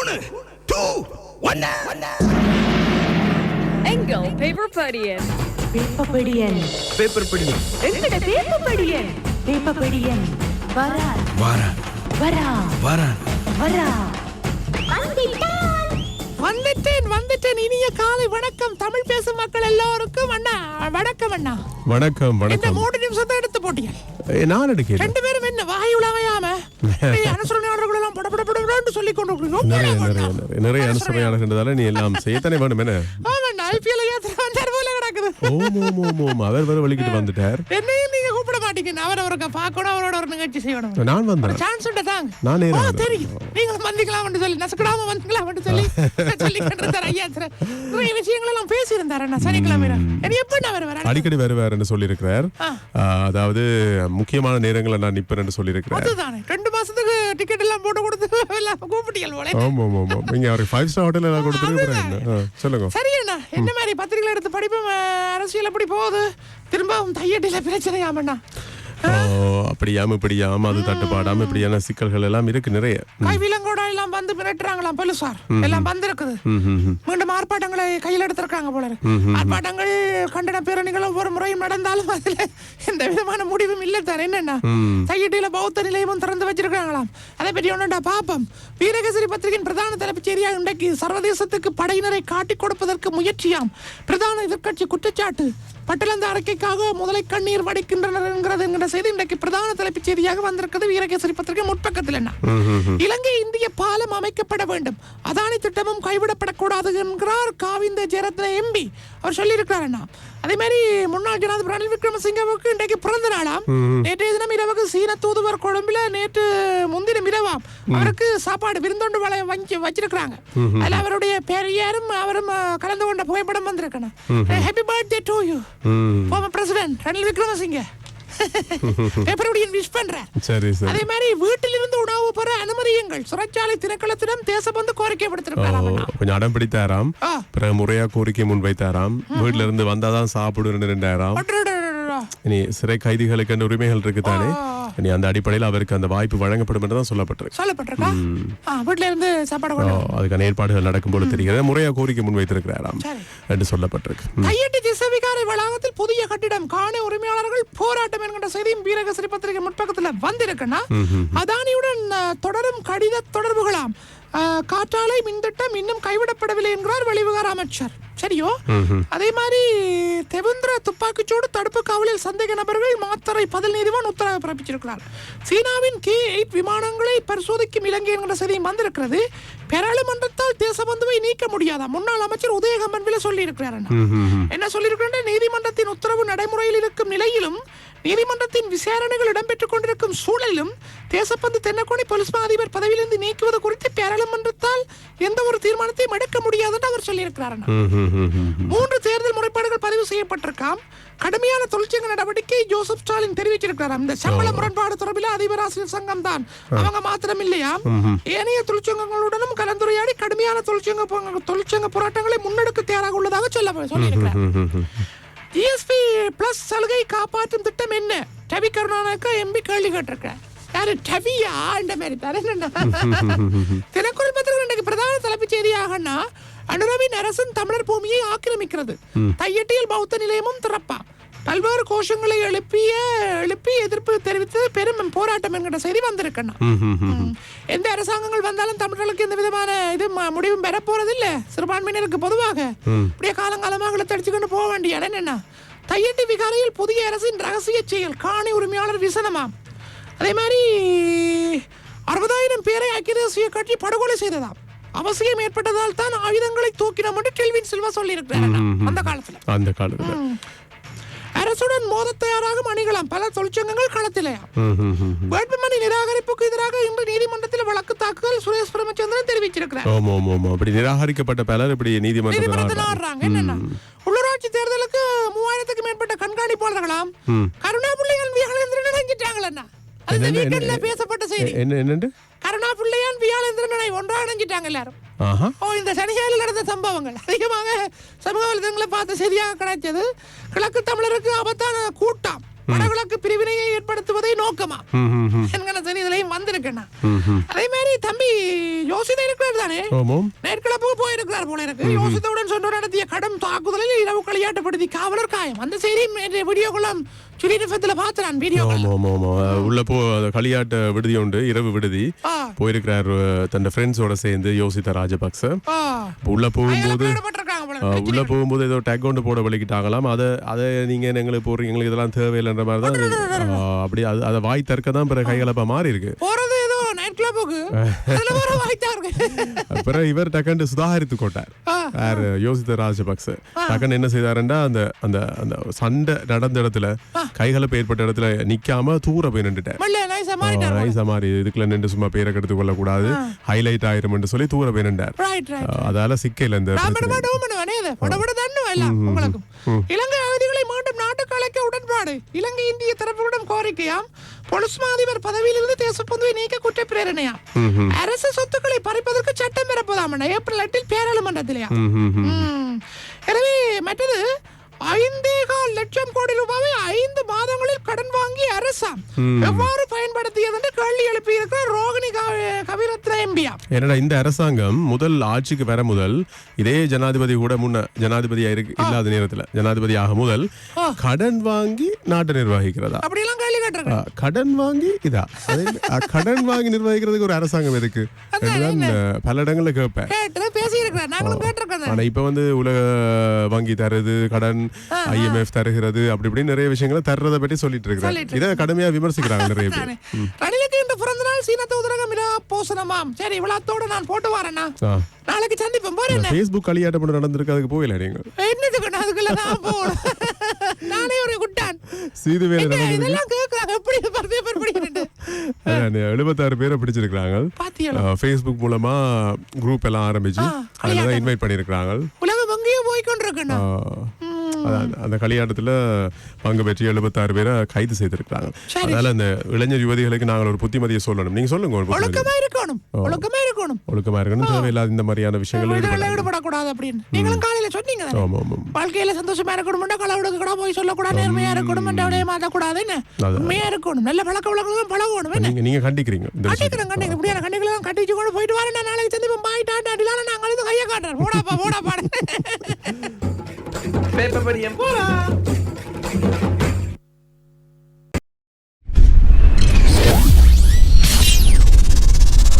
மூணு டூ ஒன்னு எங்கள் பேப்பர் படியன் வேப்பப்படியன் பேப்பர் படி எங்கட வேப்பப்படியன் வேப்பப்படியன் வரா வாரா வரா வாரா வரா வந்துட்டேன் வந்துட்டேன். இனிய காலை வணக்கம். தமிழ் பேசும் மக்கள் எல்லோருக்கும் அண்ணா வணக்கம் அண்ணா. வணக்கம் இந்த வணக்கம் மூணு நிமிஷத்தை எடுத்து போட்டீங்க நான் எடுக்கிறேன் ரெண்டு பேரும் என்ன வாய் எல்லாம் பட பட பட சொல்லி கொண்டு. நிறைய நிறைய. நிறைய. நிறைய அனுசரணையாளர்ன்றதால நீ எல்லாம் செய்யத்தானே வேணும் என்ன? ஆமாண்ணா ஐபிஎல் ஏத்துற வந்தார் போல கிடக்குது? ஓம் ஓம் ஓம் ஓம். அவர் வர வலிக்கிட்டு வந்துட்டார். என்னையும் நீங்க கூப்பிட மாட்டீங்க. அவர் அவருக்கு பார்க்கணும் அவரோட ஒரு நிகழ்ச்சி செய்யணும். நான் வந்தேன். சான்ஸ் உண்டு தாங்க. நான் நேரா ஓ, வந்தேன். தெரியும். நீங்களும் வந்தீங்களாம் சொல்லி நசுக்கிடாம வந்தீங்களாம் சொல்லி சொல்லி கண்டிருந்தார் ஐயா. நிறைய விஷயங்கள் எல்லாம் பேசியிருந்தார் அண்ணா சனிக்கிழமை அடிக்கடி வருவாருன்னு சொல்லியிருக்கிறார். ஆ. ஆ, அதாவது முக்கியமான நேரங்களில் நான் நிப்பேன்னு சொல்லியிருக்கிறார். டிக்கெட் எல்லாம் போட்டு கொடுத்து எல்லாம் கூப்பிட்டீங்க போல. ஆமா ஆமா ஆமா நீங்க அவருக்கு ஃபைவ் ஸ்டார் ஹோட்டல் எல்லாம் கொடுத்துருக்கிறேன் சொல்லுங்க. சரி அண்ணா என்ன மாதிரி பத்திரிகைகள் எடுத்து படிப்பும்? அரசியல் எப்படி போகுது? திரும்பவும் தையட்டில பிரச்சனையாமண்ணா. ஓ, அப்படியாம இப்படியாம அது தட்டுப்பாடாம இப்படியான சிக்கல்கள் எல்லாம் இருக்கு நிறைய. கைவிலங்கோட எல்லாம் வந்து மிரட்டுறாங்களாம் போலீசார் எல்லாம் வந்திருக்குது. மீண்டும் ஆர்ப்பாட்டங்களை கையில் எடுத்திருக்காங்க போல. ஆர்ப்பாட்டங்கள் கண்டன பேரணிகள் ஒவ்வொரு முறையும் நடந்தாலும் அதுல எந்த விதமான முடிவும் இல்லை தானே என்னன்னா தையட்டியில பௌத்த நிலையமும் திறந்து வச்சிருக்காங்களாம் அதை பற்றி ஒன்றுண்டா பாப்போம் வீரகேசரி பத்திரிகையின் பிரதான தலைப்புச் செய்தியாக இன்றைக்கு சர்வதேசத்துக்கு படையினரை காட்டிக் கொடுப்பதற்கு முயற்சியாம். பிரதான எதிர்க்கட்சி குற்றச்சாட்டு. பட்டலந்த அறிக்கைக்காக முதலை கண்ணீர் வடிக்கின்றனர் என்கிறது என்கிற செய்தி இன்றைக்கு பிரதான தலைப்புச் செய்தியாக வந்திருக்கிறது. வீரகேசரி பத்திரிகை முற்பக்கத்தில் என்ன? இலங்கை இந்திய பாலம் அமைக்கப்பட வேண்டும். அதானி திட்டமும் கைவிடப்படக்கூடாது என்கிறார் காவிந்த ஜெயரத்ன எம்பி. அவர் சொல்லியிருக்கிறார் அண்ணா. அதே மாதிரி முன்னாள் ஜனாதிபதி ரணில் விக்ரமசிங்கவுக்கு இன்றைக்கு பிறந்த நாளாம். நேற்றைய தினம் இரவுக்கு சீன தூதுவர் கொழும்பில நேற்று முன்தினம் இரவாம் அவருக்கு சாப்பாடு விருந்தொண்டு வள வஞ்சி வச்சிருக்கிறாங்க. அதுல அவருடைய பெரியாரும் அவரும் கலந்து கொண்ட புகைப்படம் வந்திருக்கணும் happy birthday to you president Ranil Wickremesinghe. எப்படி விஷ் பண்றேன். சரி சரி. அதே மாதிரி வீட்டிலிருந்து உணவு பெற அனுமதியுங்கள். சிறைச்சாலை திணைக்களத்திடம் தேசபந்து கோரிக்கை விடுத்திருக்காராம் கொஞ்சம் அடம் பிடித்தாராம். பிறகு முறையா கோரிக்கை முன்வைத்தாராம் வீட்டுல இருந்து வந்தாதான் சாப்பிடுன்னு ரெண்டாயிரம் இனி சிறை கைதிகளுக்கு உரிமைகள் இருக்கு தானே? இனி அந்த அடிப்படையில் அவருக்கு அந்த வாய்ப்பு வழங்கப்படும் என்று தான் சொல்லப்பட்டிருக்கு. சொல்லப்பட்டிருக்கா? ஆ, வீட்ல இருந்து சாப்பாடு அதுக்கான ஏற்பாடுகள் நடக்கும் போல தெரிகிறது. முறையா கோரிக்கை முன்வைத்திருக்கிறாராம். என்று சொல்லப்பட்டிருக்கு. கையெட்டி திசவிகாரை வளாகத்தில் புதிய கட்டிடம் காணி செய்தியும் வீரகசிரி பத்திரிகை முற்பக்கத்துல வந்திருக்குன்னா அதானியுடன் தொடரும் கடித தொடர்புகளாம். காற்றாலை மின்திட்டம் இன்னும் கைவிடப்படவில்லை என்கிறார் வெளிவிகார அமைச்சர். சரியோ? அதே மாதிரி தெவுந்திர துப்பாக்கிச்சூடு தடுப்பு காவலில் சந்தேக நபர்கள் மாத்தறை பதில் நீதிவான் உத்தரவு பிறப்பிச்சிருக்கிறார். சீனாவின் கே எயிட் விமானங்களை பரிசோதிக்கும் இலங்கை என்கிற செய்தியும் வந்திருக்கிறது. பாராளுமன்றத்தால் தேசபந்துவை நீக்க முடியாதா? முன்னாள் அமைச்சர் உதயகமன் சொல்லி இருக்கிறார் என்ன சொல்லியிருக்கிறேன் நீதிமன்றத்தின் உத்தரவு நடைமுறையில் இருக்கும் நிலையிலும் நீதிமன்றத்தின் விசாரணைகள் இடம்பெற்றுக் கொண்டிருக்கும் சூழலிலும் தேசப்பந்து தென்னக்கோணி போலீஸ் மா அதிபர் பதவியிலிருந்து நீக்குவது குறித்து பாராளுமன்றத்தால் எந்த ஒரு தீர்மானத்தையும் எடுக்க முடியாது என்று அவர் சொல்லியிருக்கிறார். மூன்று தேர்தல் முறைப்பாடுகள் பதிவு செய்யப்பட்டிருக்காம். கடுமையான தொழிற்சங்க நடவடிக்கை ஜோசப் ஸ்டாலின் தெரிவிச்சிருக்கிறாராம் இந்த சம்பள முரண்பாடு தொடர்பில் அதிபர் ஆசிரியர் சங்கம் தான் அவங்க மாத்திரம் இல்லையா ஏனைய தொழிற்சங்கங்களுடனும் கலந்துரையாடி கடுமையான தொழிற்சங்க தொழிற்சங்க போராட்டங்களை முன்னெடுக்க தயாராக உள்ளதாக சொல்ல சொல்லியிருக்கிறார். பிளஸ் சலுகை காப்பாற்றும் திட்டம் என்ன? டவி கருணாநாயக்கா எம்பி கேள்வி கேட்டிருக்கேன் யாரு டவியா? இந்த மாதிரி தானே தினக்குரல் பத்திரிகை இன்றைக்கு பிரதான தலைப்புச் செய்தியாகனா அனுரவின் அரசன் தமிழர் பூமியை ஆக்கிரமிக்கிறது. தையட்டியில் பௌத்த நிலையமும் திறப்பா. பல்வேறு கோஷங்களை எழுப்பிய எழுப்பி எதிர்ப்பு தெரிவித்து பெரும் போராட்டம் என்கிற செய்தி வந்திருக்கண்ணா. ம், ம், ம். ம். எந்த அரசாங்கங்கள் வந்தாலும் தமிழர்களுக்கு எந்த விதமான இது முடிவும் பெற போறது இல்ல சிறுபான்மையினருக்கு பொதுவாக. இப்படியே காலங்காலமாக இழுத்தடிச்சுக்கொண்டு போக வேண்டிய இடம் என்ன தையட்டி விகாரையில் புதிய அரசின் ரகசிய செயல் காணி உரிமையாளர் விசனமாம். அதே மாதிரி அறுபதாயிரம் பேரை ஐக்கிய தேசிய கட்சி படுகொலை செய்ததாம். அவசியம் ஏற்பட்டதால் தான் ஆயுதங்களை தூக்கினோம் என்று டெல்வின் சில்வா சொல்லியிருக்கிறார். அந்த காலத்துல. அந்த காலத்துல. அரசுடன் மோத தயாராகும் அணிகளாம் பல தொழிற்சங்கங்கள் களத்திலேயா. வேட்புமனு நிராகரிப்புக்கு எதிராக இன்று நீதிமன்றத்தில் வழக்கு தாக்குதல் சுரேஷ் பிரமச்சந்திரன் தெரிவிச்சிருக்கிறார். ஆமா ஆமா ஆமா அப்படி நிராகரிக்கப்பட்ட பலர் இப்படி நீதிமன்றத்தில் ஆடுறாங்க. என்னன்னா? உள்ளூராட்சி தேர்தலுக்கு கருணா பிள்ளைகள் வியாழேந்திரன் இணைஞ்சிட்டாங்களா என்னென்ன- வீக்கெண்ட்ல பேசப்பட்ட செய்தி. என்ன என்னண்டு? கருணா பிள்ளையான் வியாழேந்திரன் ஒன்றாக இணைஞ்சிட்டாங்க எல்லாரும். ஓ இந்த சனிகாயில் நடந்த சம்பவங்கள். அதிகமாக சமூக வலைதளங்களை பார்த்த செய்தியாக கிடைச்சது கிழக்கு தமிழருக்கு ஆபத்தான கூட்டம். வடகிழக்கு பிரிவினையை ஏற்படுத்துவதை நோக்கமா. என்கிற செய்தி இதுலயும் வந்திருக்கேன் அதே மாதிரி தம்பி யோசிதா இருக்கிறார் தானே? கிளப்புக்கு போயிருக்கிறார் போல இருக்கு. யோசித்தவுடன் சொன்னோர் நடத்திய கடும் தாக்குதலில் இரவு களியாட்டப்படுத்தி காவலர் காயம். அந்த செய்தி வீடியோக்குள்ளாம் சுரீரஃபத்தில் பார்த்து நான் வீடியோ ஆமா ஆமா ஆமா உள்ள போ களியாட்ட விடுதி உண்டு இரவு விடுதி. போயிருக்கிறார் தன் ஃப்ரெண்ட்ஸோட சேர்ந்து யோசித்த ராஜபக்ச. உள்ள போகும்போது உள்ள போகும்போது ஏதோ டேக் கொண்டு போட வலிக்கிட்டாங்களாம். அதை அதை நீங்க எங்களுக்கு போடுறீங்க? எங்களுக்கு இதெல்லாம் தேவையில்லைன்ற மாதிரி தான் அப்படி அது அதை வாய் தற்க தான் பிறகு கைகலப்பா மாறி இருக்கு போறது ஏதோ நைட் கிளப்புக்கு பிறகு இவர் டக்குன்னு சுதாகரித்து கொண்டார். யார்? யோசித்த ராஜபக்ச. டக்குன்னு என்ன செய்தாருன்னா அந்த அந்த அந்த சண்டை நடந்த இடத்துல கைகலப்பு ஏற்பட்ட இடத்துல நிக்காம தூர போய் நின்றுட்டார். மல்ல நைஸா மாதிரி இதுக்குள்ள நின்று சும்மா பேரை கெடுத்து கொள்ளக்கூடாது ஹைலைட் ஆயிரும் சொல்லி தூர போய் நின்றார். அதால சிக்கையில் இந்த இலங்கை அகதிகளை மீண்டும் நாட்டுக்கு அழைக்க உடன்பாடு. இலங்கை இந்திய தரப்புடன் கோரிக்கையாம். பொலிஸ்மா அதிபர் பதவியிலிருந்து தேசப்பந்துவை நீக்க குற்ற பிரேரணையாம் அரசு சொத்துக்களை பறிப்பதற்கு சட்டம் பிறப்பதாம் ஏப்ரல் எட்டில் பேராளுமன்றத்திலேயா. எனவே மற்றது ஐந்தே கால் லட்சம் கோடி ரூபாவை ஐந்து மாதங்களில் கடன் வாங்கி அரசாம் எவ்வாறு பயன்படுத்தியது என்று கேள்வி எழுப்பியிருக்கிறார் ரோகிணி கவி- கவிரத்ன எம்பியா. என்னடா இந்த அரசாங்கம் முதல் ஆட்சிக்கு வர முதல் இதே ஜனாதிபதி கூட முன்ன ஜனாதிபதியா இருக்கு இல்லாத நேரத்துல ஜனாதிபதி ஆக முதல் கடன் வாங்கி நாட்டை நிர்வகிக்கிறதா? அப்படியெல்லாம் கேள்வி கேட்டிருக்கேன். கடன் வாங்கி இதா? கடன் வாங்கி நிர்வகிக்கிறதுக்கு ஒரு அரசாங்கம் ஆ, பல இடங்கள்ல கேட்பேன். ஆனா இப்ப வந்து உலக வங்கி தருது கடன் ஐஎம்எஃப் தருகிறது அப்படி இப்படி நிறைய விஷயங்களை தர்றதை பற்றி சொல்லிட்டு இருக்கிறாங்க இதை கடுமையா விமர்சிக்கிறாங்க நிறைய பேர். ரணிலுக்கு இன்று பிறந்த நாள் சீன தூதரகம் போசனமாம் சரி இவ்வளத்தோட நான் போட்டு வரேன்னா. நாளைக்கு சந்திப்போம் போறேன் ஃபேஸ்புக் களியாட்டம் பண்ண நடந்திருக்கு அதுக்கு போகல நீங்க? என்னதுக்கு அதுக்குள்ள நான் போகணும். நானே ஒரு குட்டான். சீது வேலை என்ன நடந்திருக்கு இதெல்லாம் கேட்கறாங்க எப்படி படிக்கிறேன் அதான், எழுபத்தாறு பேரை பிடிச்சிருக்கிறாங்க. ஃபேஸ்புக் மூலமா குரூப் எல்லாம் ஆரம்பிச்சு அதுல தான் இன்வைட் பண்ணியிருக்கிறாங்க. உலகம் எங்கேயோ போய் அதான், அந்த களியாட்டத்துல பங்கு பெற்று எழுபத்தாறு பேரை கைது செய்திருக்கிறாங்க. அதனால அந்த இளைஞர் யுவதிகளுக்கு நாங்கள் ஒரு புத்திமதியை சொல்லணும். நீங்க சொல்லுங்க. ஒழுக்கமா இருக்கணும். ஒழுக்கமா இருக்கணும். ஒழுக்கமா இருக்கணும். தேவையில்லாத இந்த மாதிரியான விஷயங்கள் ஈடுபடக்கூடாது அப்படின்னு. நீங்களும் காலையில சொன்னீங்க வாழ்க்கையில சந்தோஷமா இருக்கணும் கடவுளுக்கு கூட போய் சொல்லக்கூடாது நேர்மையா இருக்கணும் அப்படியே மாத்தக்கூடாது. உண்மையா இருக்கணும். நல்ல பழக்க வழக்கம் பழகணும் நீங்க நீங்க கண்டிக்கிறீங்க. கண்டிக்கிறேன் கண்டிக்கிறேன் இப்படியான கண்டிக்கலாம் கட்டிச்சு கொண்டு போயிட்டு வரேன். நாளைக்கு சந்திப்போம். பாய் டாட்டா நாங்கள் கையை காட்டுறேன். போடாப்பா போடா. பேப்பர் படியம். போலாம்